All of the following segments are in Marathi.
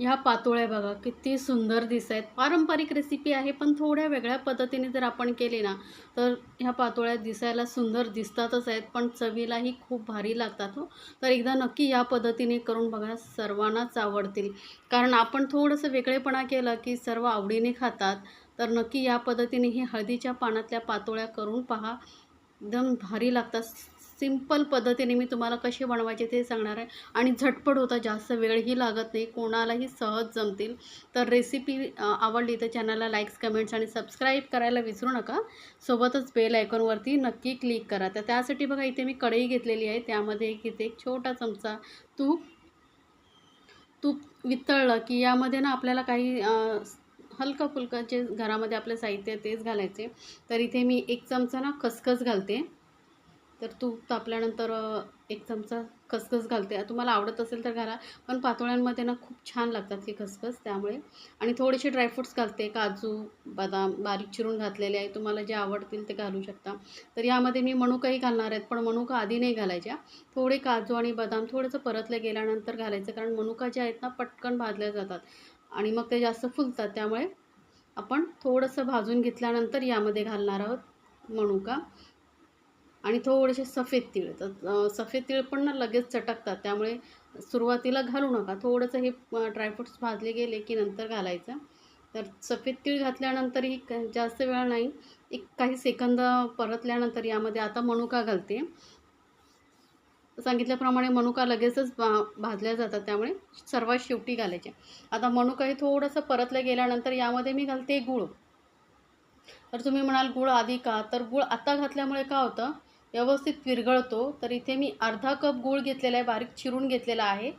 ह्या पातोळ्या बघा किती सुंदर दिसत आहेत पारंपरिक रेसिपी आहे पण थोड्या वेगळ्या पद्धतीने जर आपण केली ना तर ह्या पातोळ्या दिसायला सुंदर दिसतातच आहेत पण चवीलाही खूप भारी लागतात हो. तर एकदा नक्की या पद्धतीने करून बघा सर्वांनाच आवडतील. कारण आपण थोडंसं वेगळेपणा केलं की सर्व आवडीने खातात तर नक्की या पद्धतीने ही हळदीच्या पानातल्या पातोळ्या करून पहा. एकदम भारी लागतात. सिंपल पद्धतीने मी तुम्हाला कसे बनवायचे ते सांगणार आहे. आणि झटपट होता जास्त वेळही लागत नाही. कोणालाही सहज जमतील. तर रेसिपी आवडली तर चॅनलला लाईक्स कमेंट्स आणि सबस्क्राईब करायला विसरू नका. सोबतच बेल आयकॉनवरती नक्की क्लिक करा. तर त्यासाठी बघा इथे मी कढई घेतलेली आहे. त्यामध्ये एक इथे एक छोटा चमचा तूप तूप वितळलं की यामध्ये ना आपल्याला काही हलकं फुलकं जे घरामध्ये आपलं साहित्य आहे तेच घालायचे. तर इथे मी एक चमचा ना खसखस घालते. तर तूप तापल्यानंतर एक चमचा खसखस घालते. तुम्हाला आवडत असेल तर घाला पण पातोळ्यांमध्ये ना खूप छान लागतात ही खसखस त्यामुळे. आणि थोडेसे ड्रायफ्रूट्स घालते काजू बदाम बारीक चिरून घातलेले आहे. तुम्हाला जे आवडतील ते घालू शकता. तर यामध्ये मी मनुकाही घालणार आहेत पण मनुका आधी नाही घालायच्या. थोडे काजू आणि बदाम थोडंसं परतले गेल्यानंतर घालायचं कारण मनुका ज्या आहेत ना पटकन भाजल्या जातात. आणि मग ते जास्त फुलतात त्यामुळे आपण थोडंसं भाजून घेतल्यानंतर यामध्ये घालणार आहोत मनुका. आणि थोडेसे सफेद तीळ. तर सफेद तीळ पण ना लगेच चटकतात. त्यामुळे सुरुवातीला घालू नका. थोडंसं हे ड्रायफ्रुट्स भाजले गेले की नंतर घालायचं. तर सफेद तीळ घातल्यानंतरही जास्त वेळ नाही. एक काही सेकंद परतल्यानंतर यामध्ये आता मनुका घालते. सांगितल्याप्रमाणे मनुका लगेचच भा भाजल्या जातात. त्यामुळे सर्वात शेवटी घालायचे. आता मनुका हे थोडंसं परतलं गेल्यानंतर यामध्ये मी घालते गूळ. तर तुम्ही म्हणाल गूळ आधी का? तर गूळ आता घातल्यामुळे का होतं? व्यवस्थित विरघळतो. तर इथे मी अर्धा कप गूळ घेतलेला आहे. बारीक चिरून घेतलेला आहे.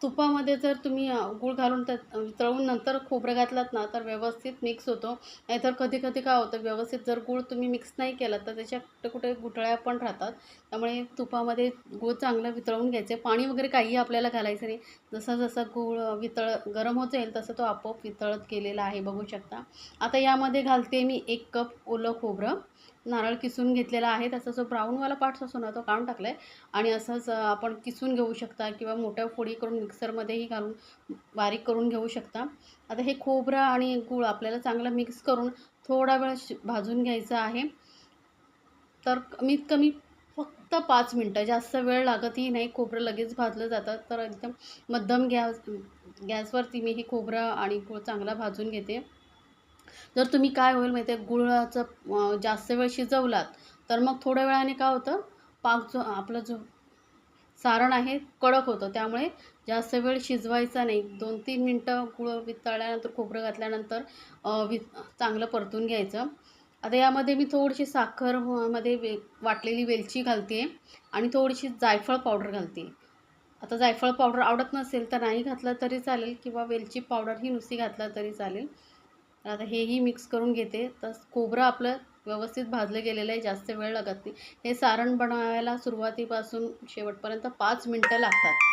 तुपामध्ये जर तुम्ही गूळ घालून त्यात वितळून नंतर खोबरं घातलात ना तर व्यवस्थित मिक्स होतो. नाहीतर कधी कधी काय होतं व्यवस्थित जर गूळ तुम्ही मिक्स नाही केला तर त्याच्या कुठे कुठे गुठळ्या पण राहतात. त्यामुळे तुपामध्ये गूळ चांगलं वितळवून घ्यायचे. पाणी वगैरे काहीही आपल्याला घालायचं नाही. जसं जसं गूळ वितळ गरम होत जाईल तसं तो आपोआप वितळत गेलेला आहे. बघू शकता. आता यामध्ये घालते मी एक कप ओलं खोबरं. नारळ किसून घेतलेला आहे. त्याचा जो ब्राऊनवाला पार्ट्स असतो ना तो काढून टाकला आहे आणि असंच आपण किसून घेऊ शकता किंवा मोठ्या फोडी करून मिक्सरमध्येही घालून बारीक करून घेऊ शकता. आता हे खोबरं आणि गूळ आपल्याला चांगलं मिक्स करून थोडा वेळ भाजून घ्यायचं आहे. तर कमीत कमी फक्त पाच मिनटं जास्त वेळ लागतही नाही. खोबरं लगेच भाजलं जातं. तर एकदम मध्यम गॅस गॅसवरती मी हे खोबरं आणि गूळ चांगला भाजून घेते. जर तुम्ही काय होईल माहिती आहे गुळाचं जास्त वेळ शिजवलात तर मग थोड्या वेळाने काय होतं पाक जो आपलं जो सारण आहे कडक होतं. त्यामुळे जास्त वेळ शिजवायचा नाही. दोन तीन मिनटं गुळ वितळल्यानंतर खोबरं घातल्यानंतर वि चांगलं परतून घ्यायचं. आता यामध्ये मी थोडीशी साखर हो, मध्ये वे वाटलेली वेलची घालते आणि थोडीशी जायफळ पावडर घालते. आता जायफळ पावडर आवडत नसेल तर नाही घातलं तरी चालेल किंवा वेलची पावडर ही नुसती घातला तरी चालेल. तर आता हेही मिक्स करून घेते. तर खोबरं आपलं व्यवस्थित भाजलं गेलेलं आहे जास्त वेळ लागत नाही. हे सारण बनवायला सुरुवातीपासून शेवटपर्यंत पाच मिनटं लागतात.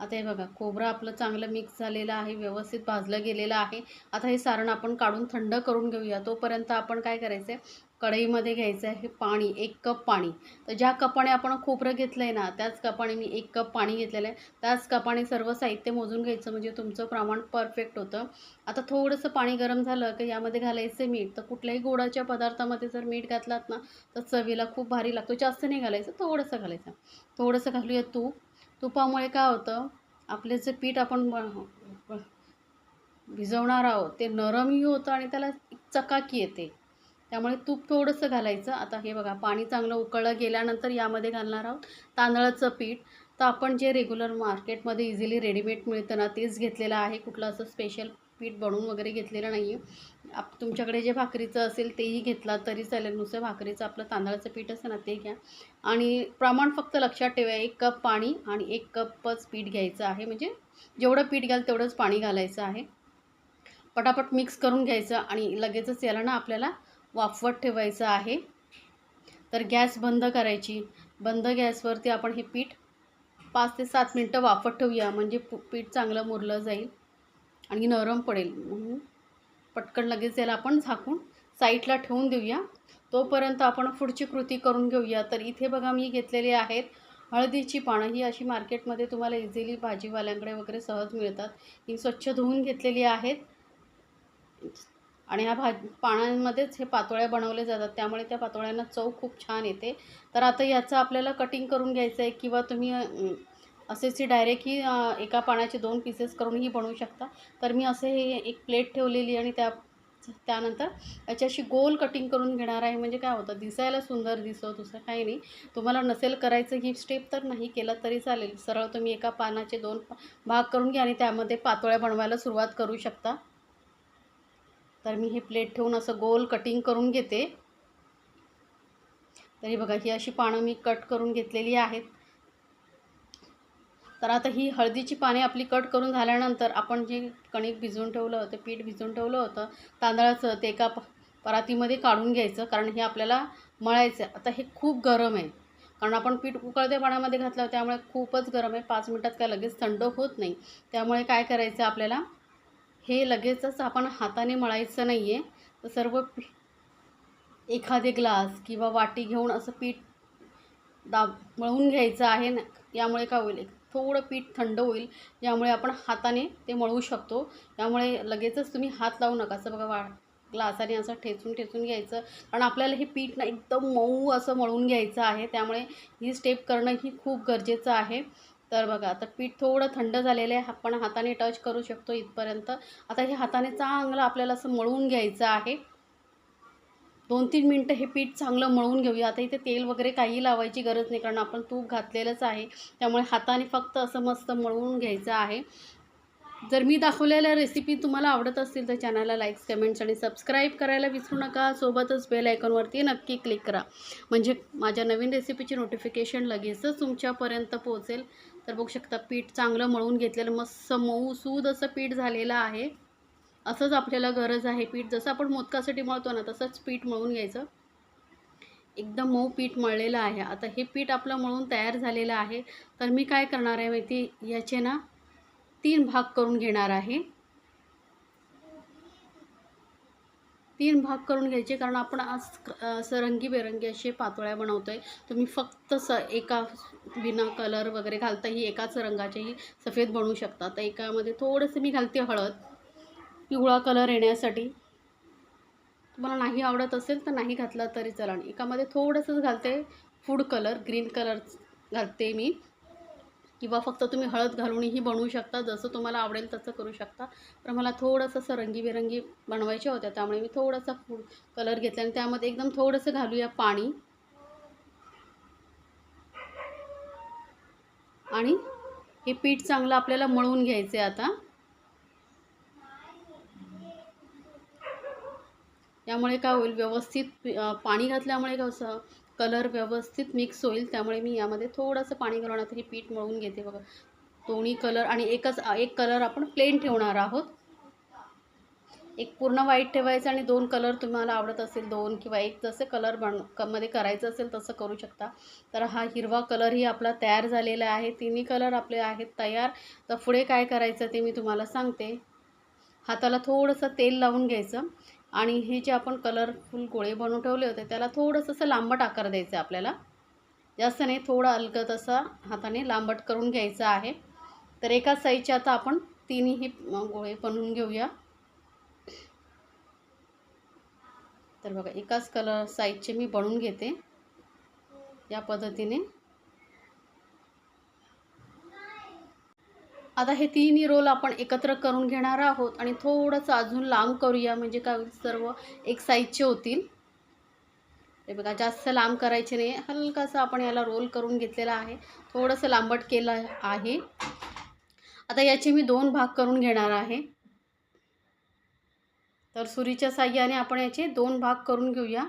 आता हे बघा खोबरं आपलं चांगलं मिक्स झालेलं आहे व्यवस्थित भाजलं गेलेलं आहे. आता हे सारण आपण काढून थंड करून घेऊया. तोपर्यंत आपण काय करायचं आहे कढईमध्ये घ्यायचं आहे पाणी एक कप पाणी. तर ज्या कपाने आपण खोबरं घेतलं आहे ना त्याच कपाने मी एक कप पाणी घेतलेलं आहे. त्याच कपाने सर्व साहित्य मोजून घ्यायचं म्हणजे तुमचं प्रमाण परफेक्ट होतं. आता थोडंसं पाणी गरम झालं की यामध्ये घालायचं मीठ. तर कुठल्याही गोडाच्या पदार्थामध्ये जर मीठ घातलात ना तर चवीला खूप भारी लागतो. जास्त नाही घालायचं थोडंसं घालायचं. थोडंसं घालूया तूप. तुपामुळे काय होतं आपले जे पीठ आपण भिजवणार आहोत ते नरमही होतं आणि त्याला चकाकी येते. त्यामुळे तूप थोडंसं घालायचं. आता हे बघा पाणी चांगलं उकळलं गेल्यानंतर यामध्ये घालणार आहोत तांदळाचं पीठ. तर आपण जे रेग्युलर मार्केटमध्ये इझिली रेडीमेड मिळतं ना तेच घेतलेलं आहे. कुठलं असं स्पेशल पीठ बनवून वगैरे घेतलेलं नाही आहे आप तुमच्याकडे जे भाकरीचं असेल तेही घेतला तरी चालेल. नुसतं भाकरीचं आपलं तांदळाचं पीठ असतं ना ते घ्या. आणि प्रमाण फक्त लक्षात ठेवा एक कप पाणी आणि एक कपच पीठ घ्यायचं आहे. म्हणजे जेवढं पीठ घ्याल तेवढंच पाणी घालायचं आहे. पटापट मिक्स करून घ्यायचं आणि लगेचच याला ना आपल्याला वाफवत ठेवायचं आहे. तर गॅस बंद करायची. बंद गॅसवरती आपण हे पीठ पाच ते सात मिनटं वाफत ठेवूया. म्हणजे पु- पीठ चांगलं मुरलं जाईल आणि नरम पडेल. म्हणून पटकन लगेच याला आपण झाकून साईडला ठेवून देऊया. तोपर्यंत आपण पुढची कृती करून घेऊया. तर इथे बघा मी घेतलेली आहेत हळदीची पानं. ही अशी मार्केटमध्ये तुम्हाला इझिली भाजीवाल्यांकडे वगैरे सहज मिळतात. ही स्वच्छ धुवून घेतलेली आहेत. आणि ह्या भाज पानांमध्येच हे पातोळ्या बनवले जातात. त्यामुळे त्या पातोळ्यांना चव खूप छान येते. तर आता याचं आपल्याला कटिंग करून घ्यायचं आहे किंवा तुम्ही अं, असेच डायरेक्ट ही एका पानाचे दोन पीसेस करूनही बनवू शकता. तर मी असे हे एक प्लेट ठेवलेली आणि त्या त्यानंतर याच्याशी गोल कटिंग करून घेणार आहे. म्हणजे काय होतं दिसायला सुंदर दिसतो दुसरं काही नाही. तुम्हाला नसेल करायचं ही स्टेप तर नाही केलं तरी चालेल. सरळ तुम्ही एका पानाचे दोन भाग करून घ्या आणि त्यामध्ये पातोळ्या बनवायला सुरुवात करू शकता. तर मी हे प्लेट ठेवून असं गोल कटिंग करून घेते. तरी बघा ही अशी पानं मी कट करून घेतलेली आहेत. तर आता ही हळदीची पाने आपली कट करून झाल्यानंतर आपण जे कणिक भिजवून ठेवलं होतं पीठ भिजवून ठेवलं होतं तांदळाचं ते एका परातीमध्ये काढून घ्यायचं कारण हे आपल्याला मळायचं आहे आता हे खूप गरम आहे. कारण आपण पीठ उकळत्या पाण्यामध्ये घातलं त्यामुळे खूपच गरम आहे. पाच मिनटात काय लगेच थंड होत नाही. त्यामुळे काय करायचं आपल्याला? हे लगेचच आपण हाताने मळायचं नाही आहे तर सर्व एखादे ग्लास किंवा वाटी घेऊन असं पीठ दाब मळून घ्यायचं आहे ना यामुळे काय होईल? एक थोडं पीठ थंड होईल यामुळे आपण हाताने ते मळू शकतो. त्यामुळे लगेचच तुम्ही हात लावू नका. असं बघा वा ग्लासाने असं ठेचून ठेचून घ्यायचं. कारण आपल्याला हे पीठ ना एकदम मऊ असं मळून घ्यायचं आहे. त्यामुळे ही स्टेप करणं ही खूप गरजेचं आहे. तर बघा आता पीठ थोडं थंड झालेलं आहे. आपण हाताने टच करू शकतो इथपर्यंत. आता हे हाताने चांगलं आपल्याला असं मळून घ्यायचं आहे. दोन तीन मिनटं हे पीठ चांगलं मळून घेऊया. आता इथे तेल वगैरे काही लावायची गरज नाही कारण आपण तूप घातलेलंच आहे. त्यामुळे हाताने फक्त असं मस्त मळवून घ्यायचं आहे. जर मी दाखवलेल्या रेसिपी तुम्हाला आवडत असतील तर चॅनलला लाईक्स कमेंट्स आणि सबस्क्राईब करायला विसरू नका. सोबतच बेल आयकॉनवरती नक्की क्लिक करा. म्हणजे माझ्या नवीन रेसिपीची नोटिफिकेशन लगेचच तुमच्यापर्यंत पोहोचेल. तर बघू शकता पीठ चांगलं मळून घेतलेलं मस्त मऊ सूद असं पीठ झालेलं आहे. असंच आपल्याला गरज आहे पीठ. जसं आपण मोदकासाठी मळतो ना तसंच पीठ मळून घ्यायचं. एकदम मऊ पीठ मळलेलं आहे. आता हे पीठ आपलं मळून तयार झालेलं आहे. तर मी काय करणार आहे माहिती याचे ना तीन भाग करून घेणार आहे. तीन भाग करून घ्यायचे कारण आपण आज असं रंगीबेरंगी असे पातोळ्या बनवतो आहे तुम्ही फक्त स एका बिना कलर वगैरे घालताही एकाच रंगाचेही सफेद बनवू शकता. तर एकामध्ये थोडंसं मी घालते हळद. पिवळा कलर येण्यासाठी. तुम्हाला नाही आवडत असेल तर नाही घातला तरी चला एकामध्ये थोडंसंच घालते. फूड कलर ग्रीन कलर घालते मी. किंवा फक्त तुम्ही हळद घालूनही बनवू शकता जसं तुम्हाला आवडेल तसं करू शकता. तर मला थोडंसं असं रंगीबेरंगी बनवायच्या होत्या त्यामुळे मी थोडासा फूड कलर घेतला आणि त्यामध्ये एकदम थोडंसं घालूया पाणी. आणि हे पीठ चांगलं आपल्याला मळून घ्यायचं आहे आता. यामुळे काय होईल व्यवस्थित पाणी घातल्यामुळे कसं कलर व्यवस्थित मिक्स होईल त्यामुळे मी यामध्ये थोडंसं पाणी घालून आता पीठ मळून घेते बघा. दोन्ही कलर आणि एकच एक कलर आपण प्लेन ठेवणार आहोत. एक पूर्ण व्हाईट ठेवायचं आणि दोन कलर तुम्हाला आवडत असेल दोन किंवा एक जसं कलर बनमध्ये करायचं असेल तसं करू शकता. तर हा हिरवा कलरही आपला तयार झालेला आहे तिन्ही कलर आपले आहेत तयार. तर पुढे काय करायचं ते मी तुम्हाला सांगते. हाताला थोडंसं तेल लावून घ्यायचं. आणि हे जे आपण कलरफुल गोळे बनवून ठेवले होते त्याला थोडंसं असं लांबट आकार द्यायचं आहे आपल्याला. जास्त नाही थोडं अलग असा हाताने लांबट करून घ्यायचं आहे. तर एका साईजचे आता आपण तिन्ही गोळे बनवून घेऊया. तर बघा एकाच कलर साईजचे मी बनवून घेते. या पद्धतीने. आता हे तिन्ही रोल आपण एकत्र करून घेणार आहोत आणि थोडंसं अजून लांब करूया म्हणजे काय सर्व एक साईजचे होतील. हे बघा जास्त लांब करायचे नाही हलकासा आपण याला रोल करून घेतलेला आहे. थोडंसं लांबट केलं आहे. आता याचे मी दोन भाग करून घेणार आहे. तर सुरीच्या साह्याने आपण याचे दोन भाग करून घेऊया.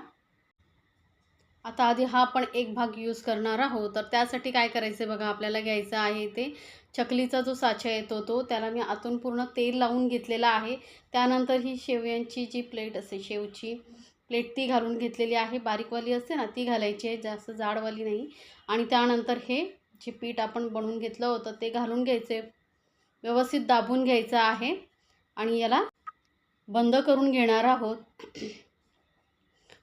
आता आधी हा आपण एक भाग यूज करणार आहोत. तर त्यासाठी काय करायचं बघा आपल्याला घ्यायचं आहे ते. चकलीचा जो साचा येतो तो त्याला मी आतून पूर्ण तेल लावून घेतलेला आहे. त्यानंतर ही शेवयांची जी प्लेट असते शेवची प्लेट ती घालून घेतलेली आहे. बारीकवाली असते ना ती घालायची आहे जास्त जाडवाली नाही. आणि त्यानंतर हे जे पीठ आपण बनवून घेतलं होतं ते घालून घ्यायचे व्यवस्थित दाबून घ्यायचं आहे. आणि याला बंद करून घेणार आहोत.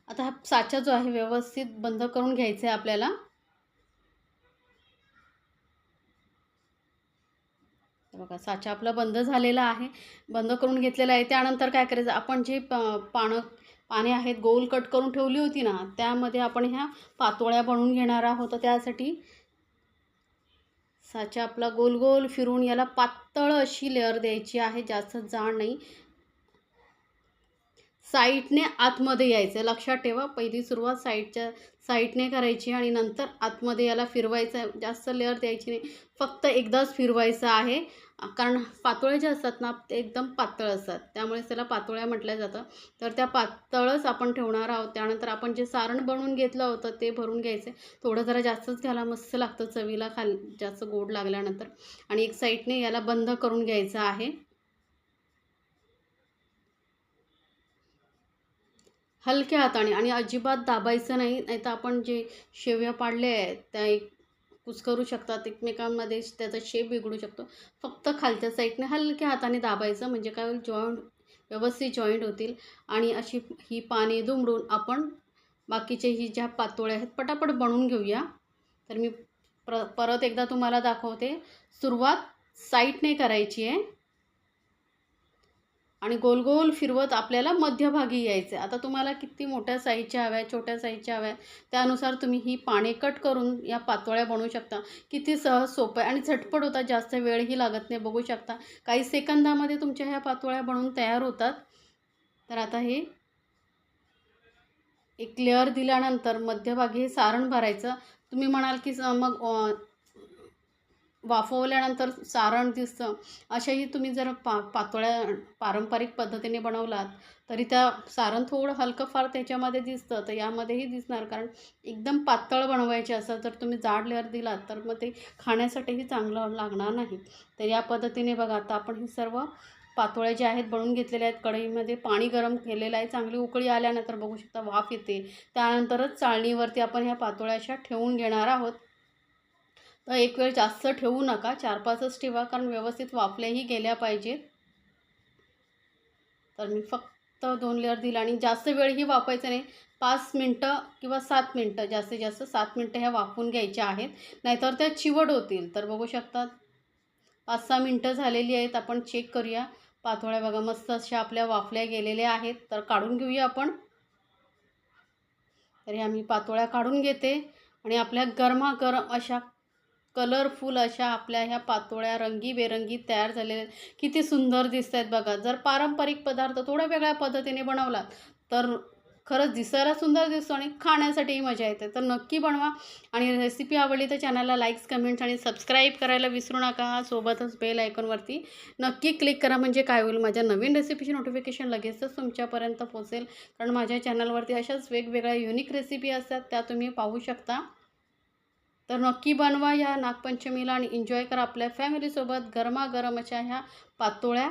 आता हा साचा जो आहे व्यवस्थित बंद करून घ्यायचा आहे आपल्याला. बघा साचा आपला बंद झालेला आहे. बंद करून घेतलेला आहे. त्यानंतर काय करायचं? आपण जे पानं पाने आहेत गोल कट करून ठेवली होती ना त्यामध्ये आपण ह्या पातोळ्या बनवून घेणार आहोत. त्यासाठी साचा आपला गोल गोल फिरून याला पातळ अशी लेअर द्यायची आहे. जास्त जाड नाही. साईटने आतमध्ये यायचं. लक्षात ठेवा पहिली सुरुवात साईटच्या साईटने करायची आणि नंतर आतमध्ये याला फिरवायचं आहे. जास्त लेअर द्यायची नाही. फक्त एकदाच फिरवायचं आहे. कारण पातोळे जे असतात ना ते एकदम पातळ असतात. त्यामुळे त्याला पातोळ्या म्हटल्या जातं. तर त्या पातळच आपण ठेवणार आहोत. त्यानंतर आपण जे सारण बनवून घेतलं होतं ते भरून घ्यायचं थोडं जरा जास्तच घ्यायला मस्त लागतं चवीला खाल जास्त गोड लागल्यानंतर. आणि एक साईडने याला बंद करून घ्यायचं आहे. हलक्या हाताने आणि अजिबात दाबायचं नाही नाही तर आपण जे शेव्या पाडल्या आहेत त्या एक कुस्करू शकतात एकमेकांमध्ये त्याचा शेप बिघडू शकतो. फक्त खालच्या साईडने हलक्या हाताने दाबायचं म्हणजे काय होईल जॉईंट व्यवस्थित जॉईंट होतील आणि अशी ही पाने दुमडून आपण बाकीचे ही ज्या पातोळ्या आहेत पटापट बनवून घेऊया. तर मी प्र परत एकदा तुम्हाला दाखवते सुरुवात साईडने करायची आहे. आणि गोल गोल फिरवत आपल्याला मध्यभागी यायचं आहे आता तुम्हाला किती मोठ्या साईजच्या हव्या छोट्या साईजच्या हव्या त्यानुसार तुम्ही ही पाने कट करून या पातोळ्या बनवू शकता. किती सहज सोपं आहे आणि झटपट होतात जास्त वेळही लागत नाही बघू शकता. काही सेकंदामध्ये तुमच्या ह्या पातोळ्या बनवून तयार होतात. तर आता हे एक लेअर दिल्यानंतर मध्यभागी हे सारण भरायचं. तुम्ही म्हणाल की स- मग वाफवल्यानंतर सारण दिसतं. अशाही तुम्ही जर पा पातोळ्या पारंपरिक पद्धतीने बनवलात तरी त्या सारण थोडं हलकं फार त्याच्यामध्ये दिसतं तर यामध्येही दिसणार. कारण एकदम पातळ बनवायचे असं तर तुम्ही जाड लेअर दिलात तर मग ते खाण्यासाठीही चांगलं लागणार नाही. तर या पद्धतीने बघा आता आपण हे सर्व पातोळ्या ज्या आहेत बनवून घेतलेल्या आहेत कढईमध्ये पाणी गरम केलेलं आहे चांगली उकळी आल्यानंतर बघू शकता वाफ येते. त्यानंतरच चाळणीवरती आपण ह्या पातोळ्या अशा ठेवून घेणार आहोत. तर एक वेळ जास्त ठेवू नका. चार पाचच ठेवा कारण व्यवस्थित वाफल्याही गेल्या पाहिजेत. तर मी फक्त दोन लेअर दिला आणि जास्त वेळही वाफायचं नाही. पाच मिनटं किंवा सात मिनटं जास्तीत जास्त सात मिनटं ह्या वाफून घ्यायच्या आहेत. नाहीतर त्या चिवट होतील. तर बघू शकतात. पाच सहा मिनटं झालेली आहेत. आपण चेक करूया. पातोळ्या बघा मस्त अशा आपल्या वाफल्या गेलेल्या आहेत. तर काढून घेऊया आपण. तर ह्या मी पातोळ्या काढून घेते. आणि आपल्या गरमागरम अशा कलरफुल अशा आपल्या ह्या पातोळ्या रंगीबेरंगी तयार झालेल्या आहेत. किती सुंदर दिसत आहेत बघा. जर पारंपरिक पदार्थ थोड्या वेगळ्या पद्धतीने बनवलात तर खरंच दिसायला सुंदर दिसतो आणि खाण्यासाठीही मजा येते. तर नक्की बनवा आणि रेसिपी आवडली तर चॅनलला लाईक्स कमेंट्स आणि सबस्क्राईब करायला विसरू नका. सोबतच बेल आयकॉनवरती नक्की क्लिक करा. म्हणजे काय होईल? माझ्या नवीन रेसिपीची नोटिफिकेशन लगेचच तुमच्यापर्यंत पोहोचेल. कारण माझ्या चॅनलवरती अशाच वेगवेगळ्या युनिक रेसिपी असतात त्या तुम्ही पाहू शकता. तर नक्की बनवा ह्या नागपंचमीला आणि एन्जॉय करा आपल्या फॅमिलीसोबत गरमागरम अशा ह्या पातोळ्या.